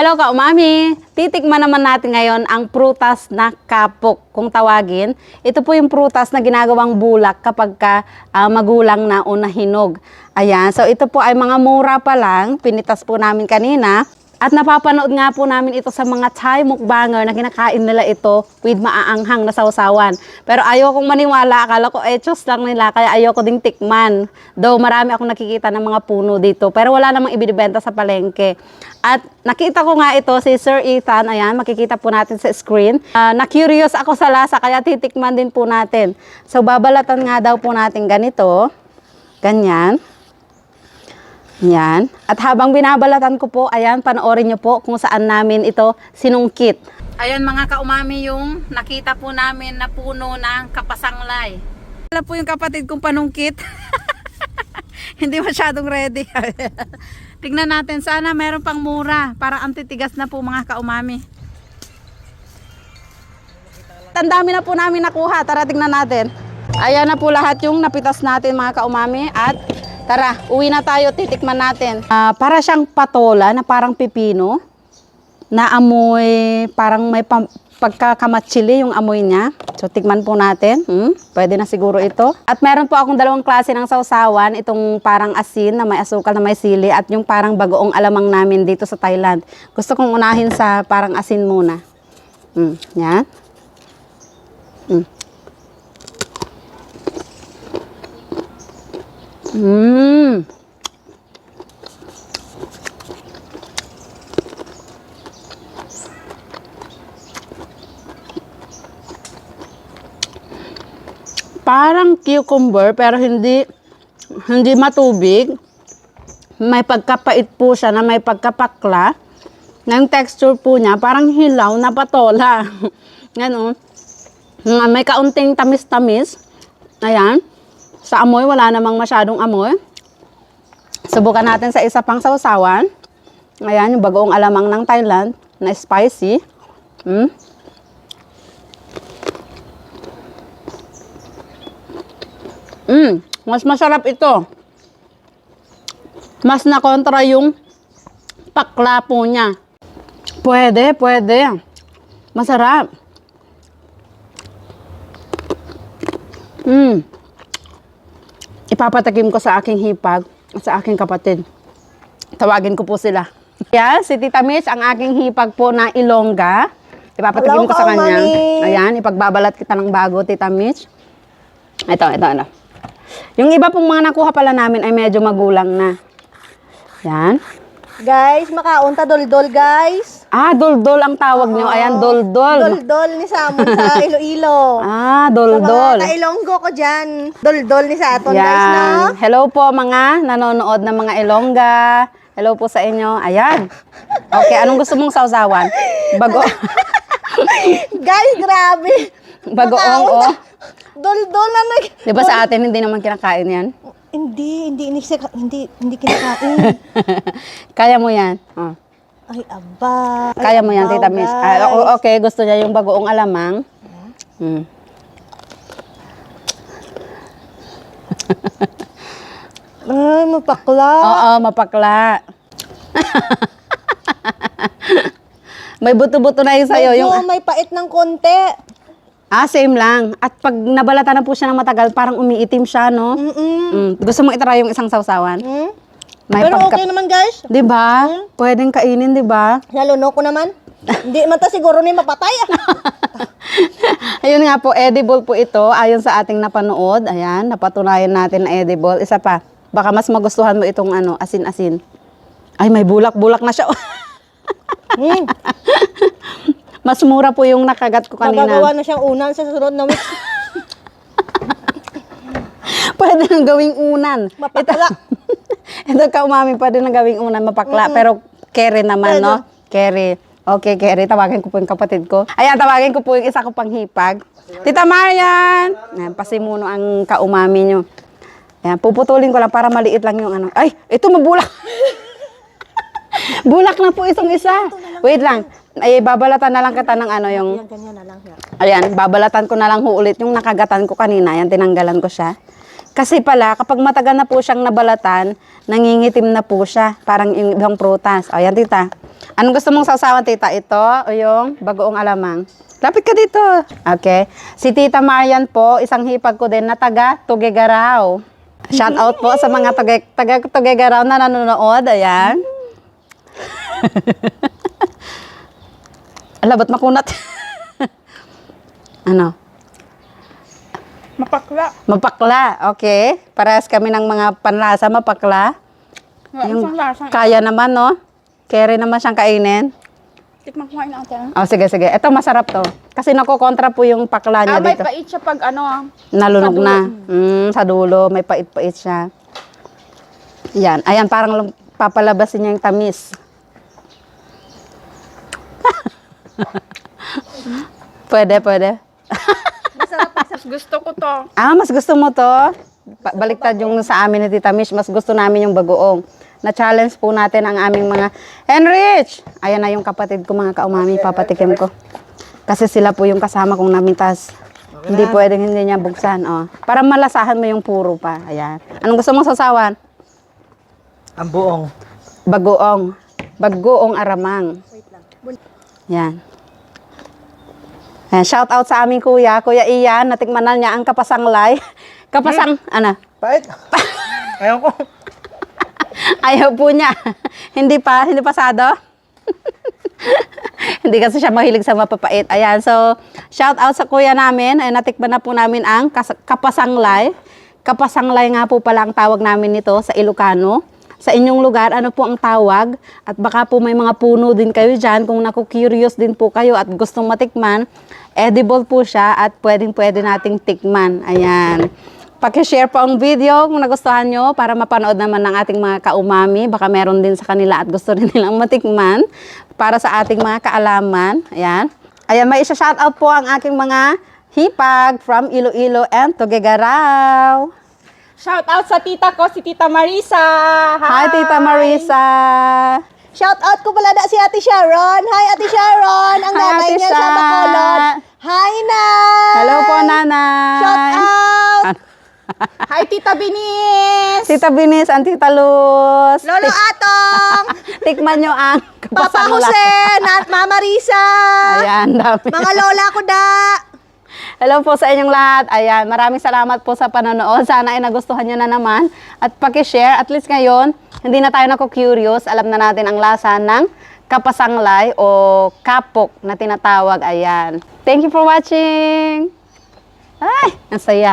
Hello ka, umami. Titikman naman natin ngayon ang prutas na kapok, kung tawagin. Ito po yung prutas na ginagawang bulak kapag ka, ah, magulang na o nahinog. Ayan, so ito po ay mga mura pa lang. Pinitas po namin kanina. At napapanood nga po namin ito sa mga Thai mukbanger na kinakain nila ito with maaanghang na sausawan. Pero ayokong maniwala, akala ko etchos lang nila, kaya ayoko ding tikman. Though marami akong nakikita ng mga puno dito, pero wala namang ibinibenta sa palengke. At nakita ko nga ito si Sir Ethan, ayan, makikita po natin sa screen. Ah, na-curious ako sa lasa, kaya titikman din po natin. So babalatan nga daw po natin ganito, ganyan. Yan. At habang binabalatan ko po, ayan, panoorin nyo po kung saan namin ito sinungkit. Ayan mga kaumami yung nakita po namin na puno ng kapasanglay. Wala po yung kapatid kong panungkit. Hindi masyadong ready. Tignan natin, sana meron pang mura para antitigas na po mga kaumami. Tandami na po namin nakuha. Tara, tignan natin. Ayan na po lahat yung napitas natin mga kaumami. At tara, uwi na tayo, titikman natin. Ah, para siyang patola na parang pipino. Na amoy, parang may pam- pagkakamatsili yung amoy niya. So, tikman po natin. Hmm, pwede na siguro ito. At meron po akong dalawang klase ng sausawan. Itong parang asin na may asukal na may sili at yung parang bagoong alamang namin dito sa Thailand. Gusto kong unahin sa parang asin muna. Hmm, yan. Mm. Mm. Parang cucumber pero hindi hindi matubig. May pagkapait po siya na may pagkapakla. Ng texture po niya parang hilaw na patola. Ganon. Mm, May kaunting tamis-tamis. Ayan. Sa amoy, wala namang masyadong amoy. Subukan natin sa isa pang sausawan. Ayan, yung bagoong alamang ng Thailand na spicy. Mm. Mm, mas masarap ito. Mas nakontra yung pakla po niya. Pwede, pwede. Masarap. Mm. Ipapatakim ko sa aking hipag at sa aking kapatid. Tawagin ko po sila. Yan, si Tita Mitch, ang aking hipag po na Ilongga. Ipapatakim Hello, ko sa kanya. Ayan, ipagbabalat kita ng bago, Tita Mitch. Ito, ito, ito. Yung iba pong mga nakuha pala namin ay medyo magulang na. Yan. Guys, makaunta dol-dol guys. Ah, doldol ang tawag nyo. Ayan, doldol. Dol-dol ni Samon sa Iloilo. Ah, Sa doldol. mga tailonggo ko dyan. Dol-dol ni sa aton guys, no? Hello po mga nanonood ng mga Ilongga. Hello po sa inyo. Ayan. Okay, anong gusto mong sausawan? Bago. Guys, grabe. Bagoong, Makaunta. oh. Dol-dol na nag... Di ba sa atin hindi naman kinakain yan? Hindi, hindi, hindi, hindi, hindi kinakain. Kaya mo yan. Oh. Ay, aba. Ay, Kaya mo yan, Tita Miss. Ah, okay, gusto niya yung bagoong alamang. Hmm. Ay, mapakla. Oo, mapakla. May buto-buto na yung sa'yo. Medyo Yung, may pait ng konti. Ah, same lang. At pag nabalata na po siya ng matagal, parang umiitim siya, no? Mm-mm. Mm. Gusto mo itry yung isang sausawan? Hmm? May Pero pagka- okay naman guys. Di ba? Pwedeng kainin, di ba? Naluno ko naman. Hindi man ta siguro ni mapatay. Ayun nga po, edible po ito. Ayon sa ating napanood. Ayan, napatunayan natin na edible. Isa pa, baka mas magustuhan mo itong ano, asin-asin. Ay, may bulak-bulak na siya. hmm. Mas mura po yung nakagat ko kanina. Magagawa na siyang unan sa susunod na week. Pwede nang gawing unan. Mapakla. Ito ka umami, pwede nang gawing unan, mapakla. Pero carry naman, Pwede. no? Carry. Okay, carry. Tawagin ko po yung kapatid ko. Ayan, tawagin ko po yung isa ko pang hipag. Tita Marian! Ayan, pasimuno ang kaumami nyo. Ayan, puputulin ko lang para maliit lang yung ano. Ay, ito mabulak. Bulak na po isang isa. Wait lang. Ay, babalatan na lang kita ng ano yung... Yan, ganyan na lang. Yan. Ayan, babalatan ko na lang ho ulit yung nakagatan ko kanina. Ayan, tinanggalan ko siya. Kasi pala, kapag matagal na po siyang nabalatan, nangingitim na po siya. Parang ibang prutas. Ayan, tita. Anong gusto mong sausawan, tita? Ito o yung bagoong alamang? Lapit ka dito. Okay. Si Tita Marian po, isang hipag ko din na taga Tugigaraw. Shout out po sa mga taga, taga Tugigaraw na nanonood. Ayan. Ala, ba't makunat? ano? Mapakla. Mapakla. Okay. Parehas kami ng mga panlasa, mapakla. Yung isang lasa. Kaya naman, no? Carry naman siyang kainin. Tikman ko nga natin. Oh, sige, sige. Ito masarap to. Kasi nakokontra po yung pakla niya Ah, may dito. pait siya pag ano ah. Dulo. na. Mm, sa dulo, may pait-pait siya. Yan. Ayan, parang papalabasin niya yung tamis. pwede, pwede. Masarap mas gusto ko to. Ah, mas gusto mo to? Ba- baliktad yung sa amin ni Tita Mish. Mas gusto namin yung bagoong. Na-challenge po natin ang aming mga Henrich! Ayan na yung kapatid ko, mga kaumami. Papatikim ko. Kasi sila po yung kasama kong namintas. Hindi pwedeng hindi niya buksan. Oh. Para malasahan mo yung puro pa. Ayan. Anong gusto mong sasawan? Ang buong. Bagoong. Bagoong aramang. Yan. Ayan, shout out sa aming kuya. Kuya Ian, natikman na niya ang kapasanglay. Kapasang, ano? Pait. Ayaw ko. Ayaw po niya. hindi pa, hindi pasado. hindi kasi siya mahilig sa mapapait. Ayan, so shout out sa kuya namin. Ay natikman na po namin ang kas- kapasanglay. Kapasanglay nga po pala ang tawag namin nito sa Ilocano. Sa inyong lugar, ano po ang tawag? At baka po may mga puno din kayo dyan. Kung naku-curious din po kayo at gustong matikman, edible po siya at pwedeng pwede nating tikman. Ayan. Paki-share po ang video kung nagustuhan nyo para mapanood naman ng ating mga kaumami. Baka meron din sa kanila at gusto rin nilang matikman para sa ating mga kaalaman. Ayan. Ayan, may isa-shoutout po ang aking mga hipag from Iloilo and Tugigaraw. Shout out sa tita ko, si Tita Marisa. Hi, Tita Marisa. Shout out ko pala da si Ate Sharon. Hi, Ate Sharon. Ang Hi, nanay Ate niya sa. Bacolod. Hi, Nay. Hello po, Nanay. Shout out. Hi, Tita Binis. Tita Binis and Tita Luz. Lolo Atong. Tikman nyo ang Papa. Jose. At Mama Risa. Ayan, dami. Mga lola ko da. Hello po sa inyong lahat. Ayan, maraming salamat po sa panonood. Sana ay nagustuhan nyo na naman. At pakishare, at least ngayon, hindi na tayo nako-curious. Alam na natin ang lasa ng kapasanglay o kapok na tinatawag. Ayan. Thank you for watching. Ay, ang saya.